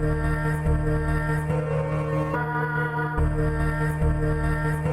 Thank you.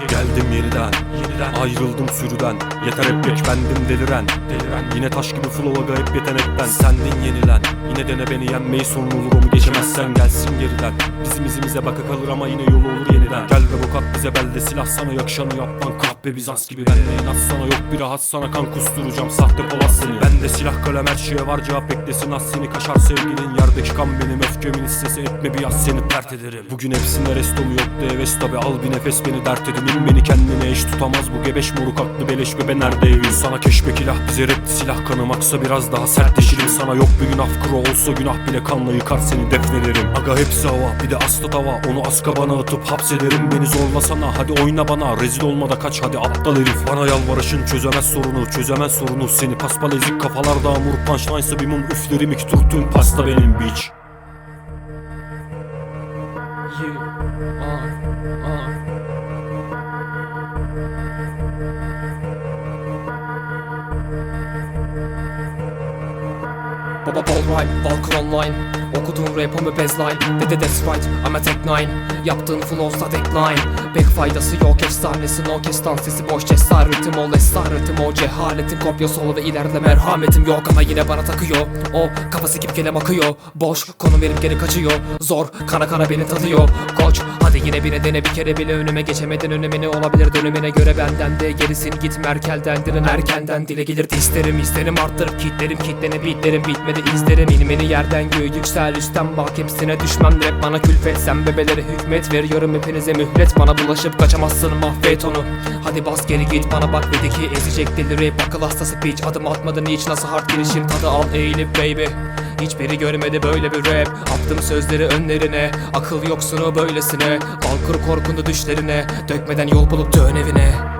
Geldim yeniden, yeniden ayrıldım sürüden. Yeter hep geç bendim deliren, deliren. Yine taş gibi flow'a hep yetenekten. Sendin yenilen, yine dene beni yenmeyi sorun olur Onu geçemezsen gelsin geriden. Bizim izimize baka kalır ama yine yolu olur yeniden. Gel de bu kat bize belde silah sana yakışanı yap lan Kahpe Bizans gibi. Bende inat sana yok bir rahat sana kan kusturacağım. Sahte polat seni. Bende silah kalem her şeye var cevap beklesin. Az seni kaşar sevgilin Yerdeki kan benim. Öfkemin hissesi etme bir yaz seni pert ederim. Bugün hepsinde restomu yok da heves tabi al bir nefes beni dert edin İn beni kendine eş tutamaz. Bu gebeş moruk aklı beleş bebe nerede evin Sana keşfe kilah bize repti silah kanım aksa biraz daha sertleşirim. Sana yok bir gün afkro olsa günah bile kanla yıkar seni defnederim. Aga hepsi hava bir de aslı tava. Onu askabana atıp hapsederim. Beni zorlasana hadi oyna bana. Rezil olma da kaç hadi aptal herif. Bana yalvarışın çözemez sorunu çözemez sorunu. Seni paspal ezik kafalarda amur punchline'sa bir mum. Üflerim iki tur tüm pasta benim bitch. You are, are. Baba ball rhyme, Valkyr online Okuduğun rap o baseline Dede that's right, I'm a tech nine. Yaptığın flows'ta decline Pek faydası yok efsanesin o kestan sesi boş. Cesaretim ol esaretim o cehaletin kopyası ol ve ileride merhametim yok. Ama yine bana takıyor. O kafası gibi kelem akıyor Boş konu verip geri kaçıyor. Zor kana kana beni tadıyor Koç hadi yine bir nedene bir kere bile önüme geçemedin. Önemini olabilir? Dönemine göre benden de gerisin. Git merkeldendirin erkenden. Dile gelir isterim isterim arttırıp kitlerim. Kitleni bitlerim bitmedi izlerim inmeni yerden göğe yüksel üstten bak hepsine düşmem rap bana külfet. Sen bebelere hükmet veriyorum hepinize mühlet. Bana bulaşıp kaçamazsın mahvet onu. Hadi bas geri git bana bak dedi ki ezecek deli rap akıl hastası piç adım atmadın hiç. Nasıl hard girişim tadı al eğilip baby. Hiçbiri görmedi böyle bir rap. Attım sözleri önlerine Akıl yoksunu böylesine. Balkır korkundu düşlerine Dökmeden yol bulup dön evine